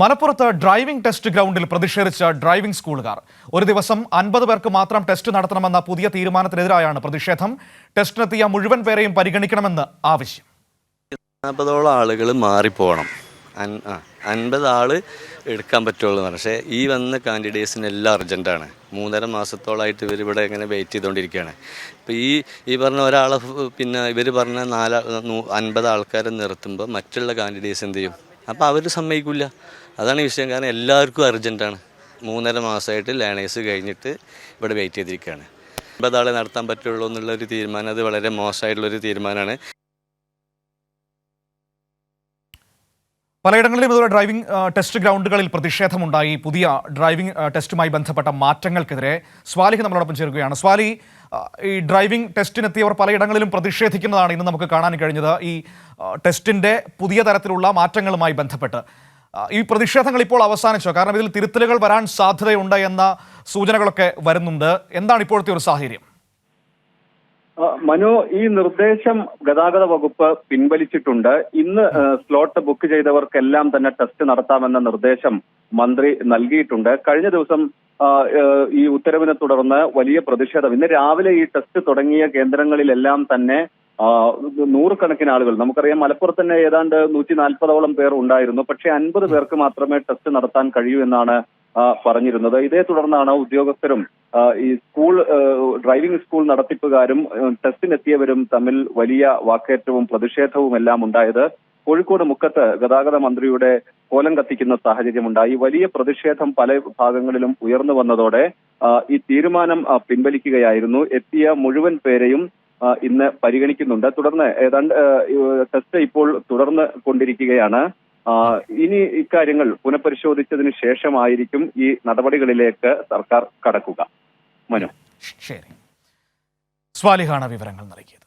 മലപ്പുറത്ത് driving test ഗ്രൗണ്ടിൽ പ്രതിഷേധിച്ച ഡ്രൈവിംഗ് സ്കൂളുകാർ. ഒരു ദിവസം അൻപത് പേർക്ക് മാത്രം ടെസ്റ്റ് നടത്തണമെന്ന പുതിയ തീരുമാനത്തിനെതിരായാണ് പ്രതിഷേധം. ടെസ്റ്റിനെത്തിയ മുഴുവൻ പേരെയും പരിഗണിക്കണമെന്ന് ആവശ്യം. അൻപതോളം ആളുകൾ മാറിപ്പോകണം. അൻപത് ആൾ എടുക്കാൻ പറ്റുള്ളൂ പക്ഷേ ഈ വന്ന കാൻഡിഡേറ്റ്സിന് എല്ലാം അർജന്റാണ് മൂന്നര മാസത്തോളമായിട്ട് ഇവർ ഇവിടെ ഇങ്ങനെ വെയിറ്റ് ചെയ്തുകൊണ്ടിരിക്കുകയാണ് ഇപ്പോൾ ഈ ഈ പറഞ്ഞ ഒരാളെ പിന്നെ ഇവർ പറഞ്ഞ നാല് അൻപത് ആൾക്കാരെ നിർത്തുമ്പോൾ മറ്റുള്ള കാൻഡിഡേറ്റ്സ് എന്ത് ചെയ്യും? അപ്പോൾ അവർ സമ്മതിക്കില്ല അതാണ് വിഷയം. കാരണം എല്ലാവർക്കും അർജന്റാണ് മൂന്നര മാസമായിട്ട് ലേണേഴ്സ് കഴിഞ്ഞിട്ട് ഇവിടെ വെയിറ്റ് ചെയ്തിരിക്കുകയാണ്. അൻപത് ആളെ നടത്താൻ പറ്റുള്ളൂ എന്നുള്ളൊരു തീരുമാനം. അത് വളരെ മോശമായിട്ടുള്ളൊരു തീരുമാനമാണ്. പലയിടങ്ങളിലും ഇതുവരെ ഡ്രൈവിംഗ് ടെസ്റ്റ് ഗ്രൗണ്ടുകളിൽ പ്രതിഷേധമുണ്ടായി. പുതിയ ഡ്രൈവിംഗ് ടെസ്റ്റുമായി ബന്ധപ്പെട്ട മാറ്റങ്ങൾക്കെതിരെ സ്വാലിഹ് നമ്മളോടൊപ്പം ചേരുകയാണ്. സ്വാലി ഈ ഡ്രൈവിംഗ് ടെസ്റ്റിനെത്തിയവർ പലയിടങ്ങളിലും പ്രതിഷേധിക്കുന്നതാണ് ഇന്ന് നമുക്ക് കാണാൻ കഴിഞ്ഞത്. ഈ ടെസ്റ്റിന്റെ പുതിയ തരത്തിലുള്ള മാറ്റങ്ങളുമായി ബന്ധപ്പെട്ട്. ഈ പ്രതിഷേധങ്ങൾ ഇപ്പോൾ അവസാനിച്ചോ. കാരണം ഇതിൽ തിരുത്തലുകൾ വരാൻ സാധ്യതയുണ്ട് എന്ന സൂചനകളൊക്കെ വരുന്നുണ്ട്. എന്താണ് ഇപ്പോഴത്തെ ഒരു സാഹചര്യം? മനു ഈ നിർദ്ദേശം ഗതാഗത വകുപ്പ് പിൻവലിച്ചിട്ടുണ്ട്. ഇന്ന് സ്ലോട്ട് ബുക്ക് ചെയ്തവർക്കെല്ലാം തന്നെ ടെസ്റ്റ് നടത്താമെന്ന നിർദ്ദേശം മന്ത്രി നൽകിയിട്ടുണ്ട്. കഴിഞ്ഞ ദിവസം ഈ ഉത്തരവിനെ തുടർന്ന് വലിയ പ്രതിഷേധം. ഇന്ന് രാവിലെ ഈ ടെസ്റ്റ് തുടങ്ങിയ കേന്ദ്രങ്ങളിലെല്ലാം തന്നെ നൂറുകണക്കിന് ആളുകൾ നമുക്കറിയാം മലപ്പുറത്ത് തന്നെ ഏതാണ്ട് നൂറ്റി നാൽപ്പതോളം പേർ ഉണ്ടായിരുന്നു. പക്ഷേ അൻപത് പേർക്ക് മാത്രമേ ടെസ്റ്റ് നടത്താൻ കഴിയൂ എന്നാണ് പറഞ്ഞിരുന്നത്. ഇതേ തുടർന്നാണ് ഉദ്യോഗസ്ഥരും ഈ സ്കൂൾ ഡ്രൈവിംഗ് സ്കൂൾ നടത്തിപ്പുകാരും ടെസ്റ്റിനെത്തിയവരും തമ്മിൽ വലിയ വാക്കേറ്റവും പ്രതിഷേധവും എല്ലാം ഉണ്ടായത് കോഴിക്കോട് മുക്കത്ത് ഗതാഗത മന്ത്രിയുടെ കോലം കത്തിക്കുന്ന സാഹചര്യമുണ്ടായി. വലിയ പ്രതിഷേധം പല ഭാഗങ്ങളിലും ഉയർന്നു വന്നതോടെ ഈ തീരുമാനം പിൻവലിക്കുകയായിരുന്നു. എത്തിയ മുഴുവൻ പേരെയും ഇന്ന് പരിഗണിക്കുന്നുണ്ട്. തുടർന്ന് ഏതാണ്ട് ടെസ്റ്റ് ഇപ്പോൾ തുടർന്ന് കൊണ്ടിരിക്കുകയാണ്. ഇനി ഇക്കാര്യങ്ങൾ പുനഃപരിശോധിച്ചതിന് ശേഷമായിരിക്കും ഈ നടപടികളിലേക്ക് സർക്കാർ കടക്കുക. മനു. ശരി. സ്വാലിഹാണ് വിവരങ്ങൾ നൽകിയത്.